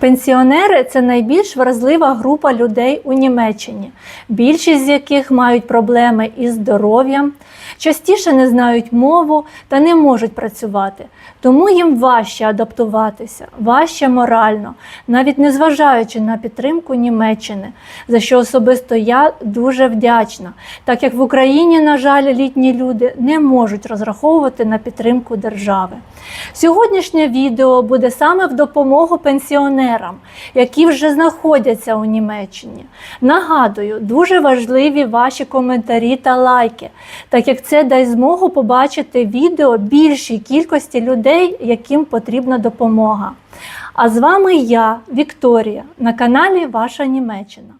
Пенсіонери це найбільш вразлива група людей у Німеччині, більшість з яких мають проблеми із здоров'ям, частіше не знають мову та не можуть працювати. Тому їм важче адаптуватися, важче морально, навіть незважаючи на підтримку Німеччини, за що особисто я дуже вдячна, так як в Україні, на жаль, літні люди не можуть розраховувати на підтримку держави. Сьогоднішнє відео буде саме в допомогу пенсіонерам, які вже знаходяться у Німеччині. Нагадую, дуже важливі ваші коментарі та лайки, так як це дасть змогу побачити відео більшій кількості людей, яким потрібна допомога. А з вами я, Вікторія, на каналі Ваша Німеччина.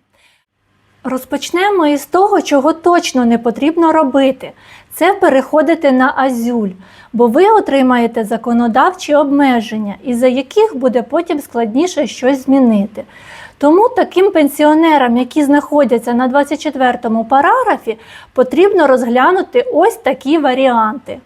Розпочнемо із того, чого точно не потрібно робити. Це переходити на азюль, бо ви отримаєте законодавчі обмеження, із-за яких буде потім складніше щось змінити. Тому таким пенсіонерам, які знаходяться на 24-му параграфі, потрібно розглянути ось такі варіанти.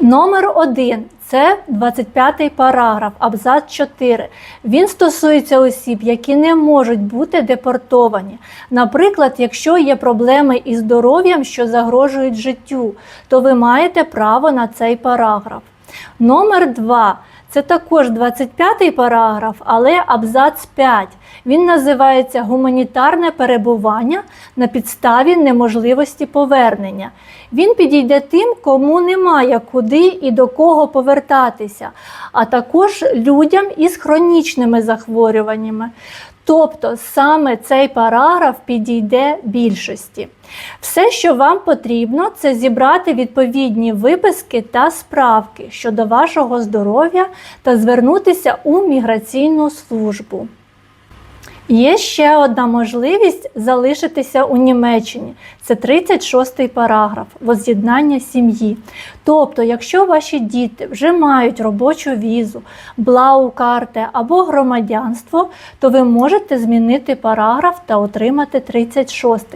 Номер 1 це 25 параграф, абзац 4. Він стосується осіб, які не можуть бути депортовані. Наприклад, якщо є проблеми із здоров'ям, що загрожують життю, то ви маєте право на цей параграф. Номер 2 це також 25-й параграф, але абзац 5. Він називається гуманітарне перебування на підставі неможливості повернення. Він підійде тим, кому немає куди і до кого повертатися, а також людям із хронічними захворюваннями. Тобто саме цей параграф підійде більшості. Все, що вам потрібно, це зібрати відповідні виписки та справки щодо вашого здоров'я та звернутися у міграційну службу. Є ще одна можливість залишитися у Німеччині. Це 36 параграф воз'єднання сім'ї. Тобто, якщо ваші діти вже мають робочу візу, блау-карти або громадянство, то ви можете змінити параграф та отримати 36.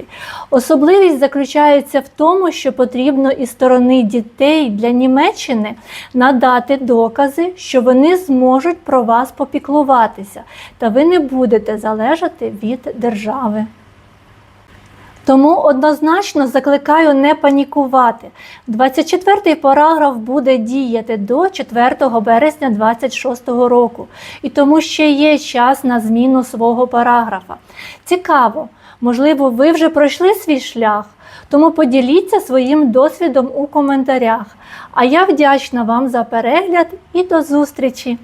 Особливість заключається в тому, що потрібно із сторони дітей для Німеччини надати докази, що вони зможуть про вас попіклуватися, та ви не будете залежати від держави. Тому однозначно закликаю не панікувати. 24-й параграф буде діяти до 4 березня 2026 року, і тому ще є час на зміну свого параграфа. Цікаво, можливо, ви вже пройшли свій шлях, тому поділіться своїм досвідом у коментарях. А я вдячна вам за перегляд і до зустрічі!